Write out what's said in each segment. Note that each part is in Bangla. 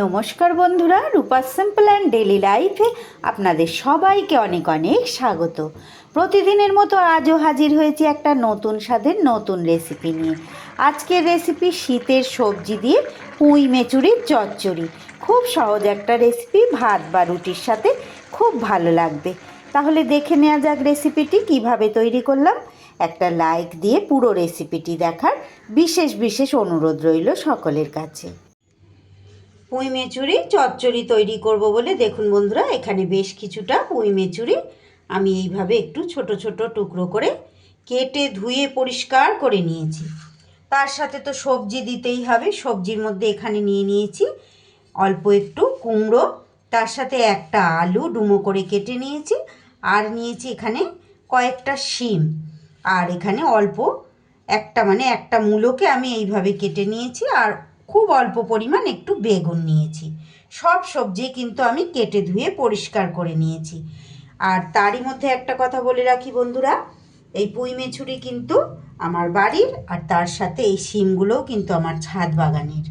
নমস্কার বন্ধুরা রূপার সিম্পল অ্যান্ড ডেলি লাইফে আপনাদের সবাইকে অনেক অনেক স্বাগত। প্রতিদিনের মতো আজও হাজির হয়েছি একটা নতুন স্বাদের নতুন রেসিপি নিয়ে। আজকের রেসিপি শীতের সবজি দিয়ে পুঁই মেচুরির চচ্চড়ি। খুব সহজ একটা রেসিপি, ভাত বা রুটির সাথে খুব ভালো লাগবে। তাহলে দেখে নেওয়া যাক রেসিপিটি কীভাবে তৈরি করলাম। একটা লাইক দিয়ে পুরো রেসিপিটি দেখার বিশেষ বিশেষ অনুরোধ রইল সকলের কাছে। পুঁই মেচুরি চচ্চড়ি তৈরি করব বলে দেখুন বন্ধুরা, এখানে বেশ কিছুটা পুঁই মেচুরি। আমি এইভাবে একটু ছোট ছোট টুকরো করে কেটে ধুয়ে পরিষ্কার করে নিয়েছি। তার সাথে তো সবজি দিতেই হবে, সবজির মধ্যে এখানে নিয়ে নিয়েছি অল্প একটু কুমড়ো, তার সাথে একটা আলু ডুমো করে কেটে নিয়েছি, আর নিয়েছি এখানে কয়েকটা শিম। আর এখানে অল্প একটা মানে একটা মূলোকে আমি এইভাবে কেটে নিয়েছি, আর খুব অল্প পরিমাণ একটু বেগুন নিয়েছি। সব সবজি কিন্তু আমি কেটে ধুয়ে পরিষ্কার করে নিয়েছি। আর তারই মধ্যে একটা কথা বলে রাখি বন্ধুরা, এই পুঁই মেছুরি কিন্তু আমার বাড়ির আর তার সাথে এই শিমগুলোও কিন্তু আমার ছাদ বাগানের।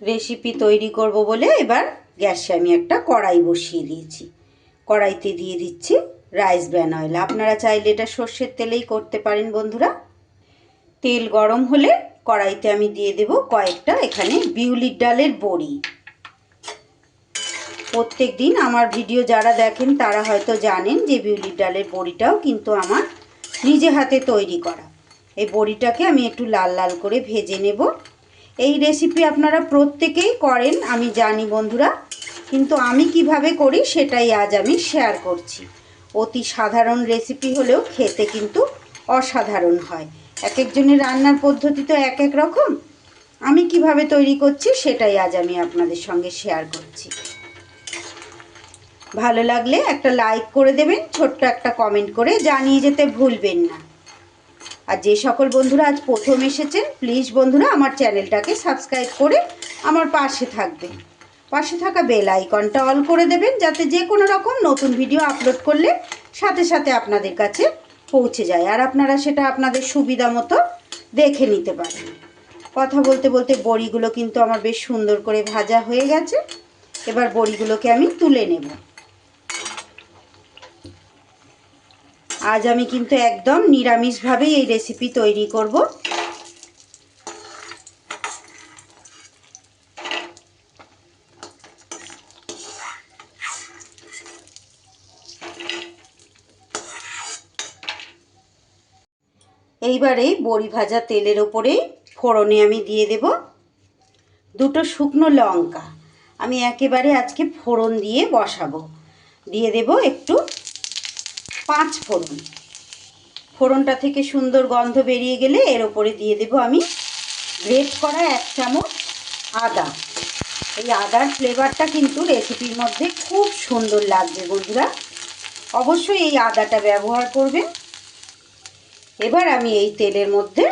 রেসিপি তৈরি করব বলে এবার গ্যাসে আমি একটা কড়াই বসিয়ে দিয়েছি। কড়াইতে দিয়ে দিচ্ছি রাইস ব্র্যান অয়েল। আপনারা চাইলে এটা সর্ষের তেলেই করতে পারেন বন্ধুরা। তেল গরম হলে কড়াইতে আমি দিয়ে দেব কয়েকটা এখানে বিউলির ডালের বড়ি। প্রত্যেক দিন আমার ভিডিও যারা দেখেন, তারা হয়তো জানেন যে বিউলির ডালের বড়িটাও কিন্তু আমার নিজে হাতে তৈরি করা। এই বড়িটাকে আমি একটু লাল লাল করে ভেজে নেব। এই রেসিপি আপনারা প্রত্যেকেই করেন, আমি জানি বন্ধুরা, কিন্তু আমি কীভাবে করি সেটাই আজ আমি শেয়ার করছি। অতি সাধারণ রেসিপি হলেও খেতে কিন্তু অসাধারণ হয়। এক একজনের রান্নার পদ্ধতি তো এক এক রকম। আমি কীভাবে তৈরি করছি সেটাই আজ আমি আপনাদের সঙ্গে শেয়ার করছি। ভালো লাগলে একটা লাইক করে দেবেন, ছোট্ট একটা কমেন্ট করে জানিয়ে যেতে ভুলবেন না। আর যে সকল বন্ধুরা আজ প্রথম এসেছেন প্লিজ বন্ধুরা আমার চ্যানেলটাকে সাবস্ক্রাইব করে আমার পাশে থাকবেন। পাশে থাকা বেল আইকনটা অল করে দেবেন, যাতে যে কোনো রকম নতুন ভিডিও আপলোড করলে সাথে সাথে আপনাদের কাছে পৌঁছে যায় আর আপনারা সেটা আপনাদের সুবিধা মতো দেখে নিতে পারেন। কথা বলতে বলতে বড়িগুলো কিন্তু আমার বেশ সুন্দর করে ভাজা হয়ে গেছে। এবার বড়িগুলোকে আমি তুলে নেব। আজ আমি কিন্তু একদম নিরামিষভাবেই এই রেসিপি তৈরি করব। এইবারে বড়ি ভাজা তেলের ওপরে ফোড়নে আমি দিয়ে দেব দুটো শুকনো লঙ্কা। আমি একেবারে আজকে ফোড়ন দিয়ে বসাবো। দিয়ে দেব একটু পাঁচ ফোড়ন। ফোড়নটা থেকে সুন্দর গন্ধ বেরিয়ে গেলে এর ওপরে দিয়ে দেব আমি গ্রেট করা এক চামচ আদা। এই আদার ফ্লেভারটা কিন্তু রেসিপির মধ্যে খুব সুন্দর লাগবে বন্ধুরা। অবশ্যই এই আদাটা ব্যবহার করবেন। এবার আমি এই তেলের মধ্যে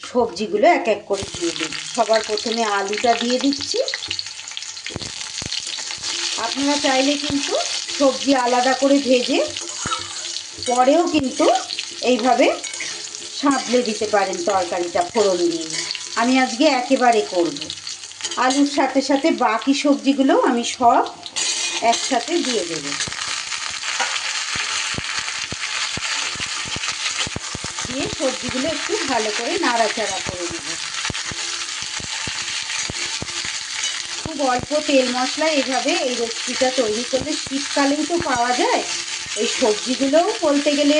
সবজিগুলো এক এক করে দিয়ে দেব। সবার প্রথমে আলুটা দিয়ে দিচ্ছি। আপনারা চাইলে কিন্তু সবজি আলাদা করে ভেজে পরেও কিন্তু এইভাবে সাঁতলে দিতে পারেন তরকারিটা ফোড়ন দিয়ে। আমি আজকে একেবারে করব। আলুর সাথে সাথে বাকি সবজিগুলো আমি সব একসাথে দিয়ে দেবো দিয়ে সবজিগুলো একটু ভালো করে নাড়াচাড়া করে দেবো খুব অল্প তেল মশলা এভাবে এই রেসিপিটা তৈরি করলে শীতকালেই তো পাওয়া যায়। এই সবজিগুলোও বলতে গেলে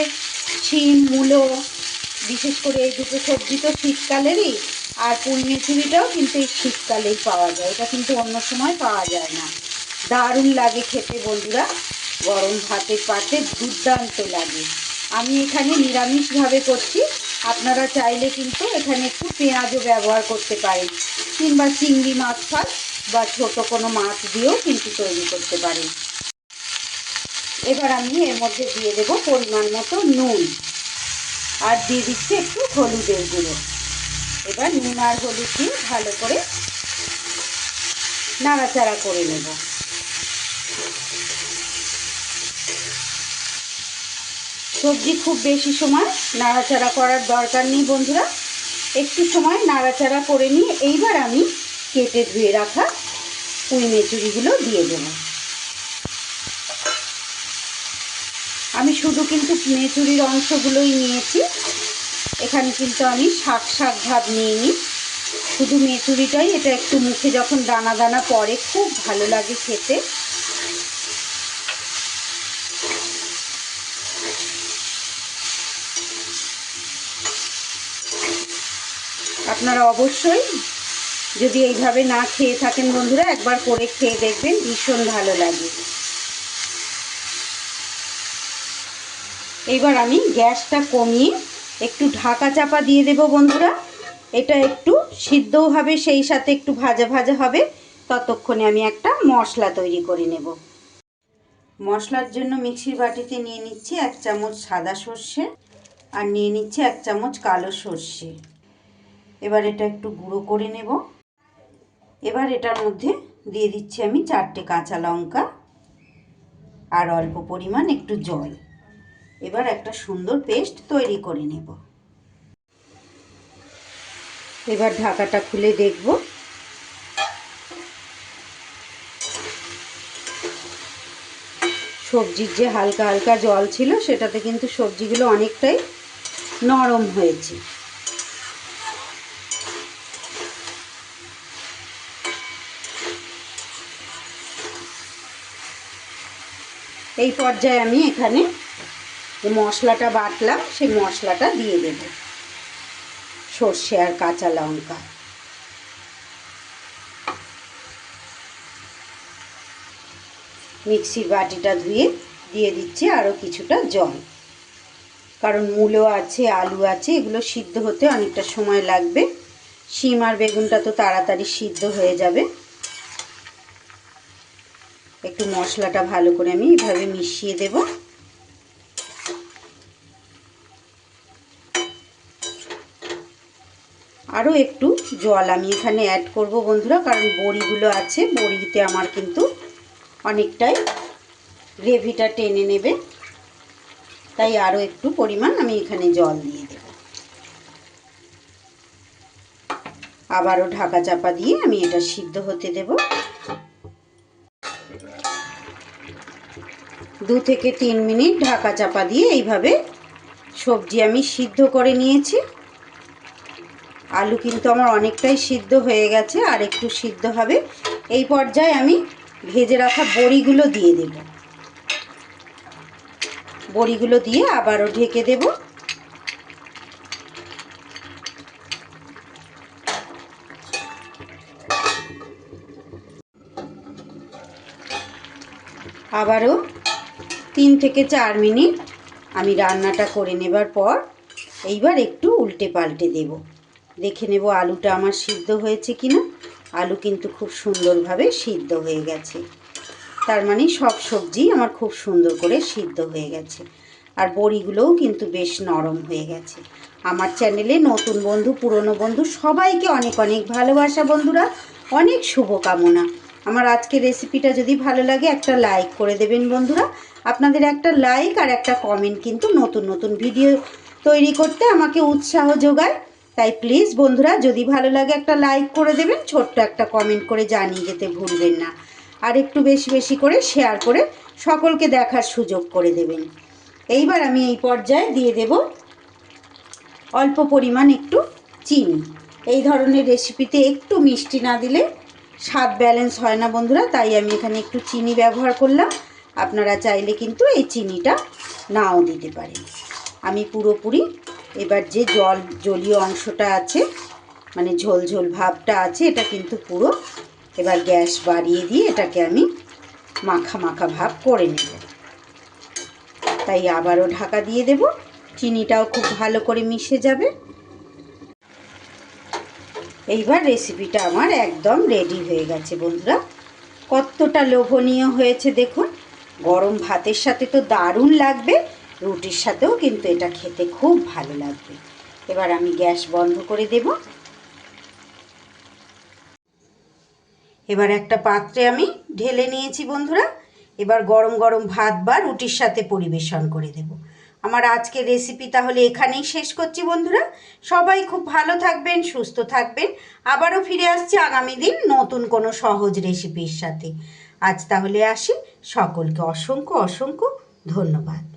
শিম, মূলো, বিশেষ করে এই দুটো সবজি তো শীতকালেরই, আর পুঁই মেচুরিটাও কিন্তু এই শীতকালেই পাওয়া যায়। এটা কিন্তু অন্য সময় পাওয়া যায় না। দারুণ লাগে খেতে বন্ধুরা। গরম ভাতের পাতে দুর্দান্ত লাগে। আমি এখানে নিরামিষভাবে করছি। আপনারা চাইলে কিন্তু এখানে একটু পেঁয়াজও ব্যবহার করতে পারেন। কিংবা চিংড়ি মাছ ফাছ বা ছোট কোনো মাছ দিয়েও কিন্তু তৈরি করতে পারেন। এবার আমি এর মধ্যে দিয়ে দেব পরিমাণ মতো নুন। আর দিয়ে দিচ্ছি একটু হলুদের গুঁড়ো। এবার নুন আর হলুদ দিয়ে ভালো করে নাড়াচাড়া করে নেব। সবজি খুব বেশি সময় নাড়াচাড়া করার দরকার নেই, বন্ধুরা। একটু সময় নাড়াচাড়া করে নিয়ে এইবার আমি কেটে ধুয়ে রাখা পুঁই মেচুরিগুলো দিয়ে দেবো। আমি শুধু কিন্তু মেচুরির অংশগুলোই নিয়েছি। এখানে কিন্তু আমি শাক শাক ভাব নিইনি। শুধু মেচুরিটাই, এটা একটু মুখে যখন দানা দানা পড়ে, খুব ভালো লাগে খেতে। আপনারা অবশ্যই যদি এইভাবে না খেয়ে থাকেন বন্ধুরা, একবার করে খেয়ে দেখবেন, ভীষণ ভালো লাগে। এবার আমি গ্যাসটা কমিয়ে একটু ঢাকা চাপা দিয়ে দেব বন্ধুরা। এটা একটু সিদ্ধও হবে, সেই সাথে একটু ভাজা ভাজা হবে। ততক্ষণে আমি একটা মশলা তৈরি করে নেব। মশলার জন্য মিক্সির বাটিতে নিয়ে নিচ্ছি এক চামচ সাদা সর্ষে আর নিয়ে নিচ্ছি এক চামচ কালো সর্ষে। এবার এটা একটু গুঁড়ো করে নেব। এবার এটার মধ্যে দিয়ে দিচ্ছি আমি চারটে কাঁচা লঙ্কা আর অল্প পরিমাণ একটু জল। এবার একটা সুন্দর পেস্ট তৈরি করে নেব। এবার ঢাকাটা খুলে দেখব। সবজির যে হালকা হালকা জল ছিল, সেটাতে কিন্তু সবজিগুলো অনেকটাই নরম হয়েছে। এই পর্যায়ে আমি এখানে যে মশলাটা বাটলাম, সেই মশলাটা দিয়ে দেব। সর্ষে আর কাঁচা লঙ্কা। মিক্সির বাটিটা ধুয়ে দিয়ে দিচ্ছি আরও কিছুটা জল। কারণ মূলো আছে, আলু আছে, এগুলো সিদ্ধ হতে অনেকটা সময় লাগবে। শিম আর বেগুনটা তো তাড়াতাড়ি সিদ্ধ হয়ে যাবে। একটু মশলাটা ভালো করে আমি এভাবে মিশিয়ে দেব। আরও একটু জল আমি এখানে অ্যাড করব বন্ধুরা, কারণ বড়িগুলো আছে, বড়িতে আমার কিন্তু অনেকটাই গ্রেভিটা টেনে নেবে। তাই আরও একটু পরিমাণ আমি এখানে জল দিয়ে দেব। আবারও ঢাকা চাপা দিয়ে আমি এটা সিদ্ধ হতে দেব। দু থেকে তিন মিনিট ঢাকা চাপা দিয়ে এইভাবে সবজি আমি সিদ্ধ করে নিয়েছি। আলু কিন্তু আমার অনেকটাই সিদ্ধ হয়ে গেছে আর একটু সিদ্ধ হবে। এই পর্যায়ে আমি ভেজে রাখা বড়িগুলো দিয়ে দেব। বড়িগুলো দিয়ে আবারও ঢেকে দেব। আবারও তিন থেকে চার মিনিট আমি রান্নাটা করে নেবার পর এইবার একটু উল্টে পাল্টে দেব। দেখে নেব আলুটা আমার সিদ্ধ হয়েছে কি না আলু কিন্তু খুব সুন্দরভাবে সিদ্ধ হয়ে গেছে। তার মানে সব সবজি আমার খুব সুন্দর করে সিদ্ধ হয়ে গেছে। আর বড়িগুলোও কিন্তু বেশ নরম হয়ে গেছে। আমার চ্যানেলে নতুন বন্ধু, পুরনো বন্ধু, সবাইকে অনেক অনেক ভালোবাসা বন্ধুরা। অনেক শুভকামনা। আমার আজকের রেসিপিটা যদি ভালো লাগে, একটা লাইক করে দেবেন বন্ধুরা। আপনাদের একটা লাইক আর একটা কমেন্ট কিন্তু নতুন নতুন ভিডিও তৈরি করতে আমাকে উৎসাহ যোগায়। তাই প্লিজ বন্ধুরা, যদি ভালো লাগে একটা লাইক করে দেবেন, ছোট্ট একটা কমেন্ট করে জানিয়ে যেতে ভুলবেন না। আর একটু বেশি বেশি করে শেয়ার করে সকলকে দেখার সুযোগ করে দেবেন। এইবার আমি এই পর্যায়ে দিয়ে দেব অল্প পরিমাণ একটু চিনি। এই ধরনের রেসিপিতে একটু মিষ্টি না দিলে স্বাদ ব্যালেন্স হয় না বন্ধুরা, তাই আমি এখানে একটু চিনি ব্যবহার করলাম। আপনারা চাইলে কিন্তু এই চিনিটা নাও দিতে পারেন। আমি পুরোপুরি এবার যে জল জলীয় অংশটা আছে মানে ঝোল ঝোল ভাবটা আছে, এটা কিন্তু পুরো এবার গ্যাস বাড়িয়ে দিয়ে এটাকে আমি মাখা মাখা ভাব করে নেব। তাই আবারও ঢাকা দিয়ে দেব। চিনিটাও খুব ভালো করে মিশে যাবে। এইবার রেসিপিটা আমার একদম রেডি হয়ে গেছে, বন্ধুরা। কতটা লোভনীয় হয়েছে, দেখুন। গরম ভাতের সাথে তো দারুণ লাগবে, রুটির সাথেও কিন্তু এটা খেতে খুব ভালো লাগবে। এবার আমি গ্যাস বন্ধ করে দেব। এবার একটা পাত্রে আমি ঢেলে নিয়েছি, বন্ধুরা। এবার গরম গরম ভাত বা রুটির সাথে পরিবেশন করে দেব। আমার আজকের রেসিপি তাহলে এখানেই শেষ করছি বন্ধুরা। সবাই খুব ভালো থাকবেন, সুস্থ থাকবেন। আবারও ফিরে আসছি আগামী দিন নতুন কোনো সহজ রেসিপির সাথে। আজ তাহলে আসি। সকলকে অসংখ্য অসংখ্য ধন্যবাদ।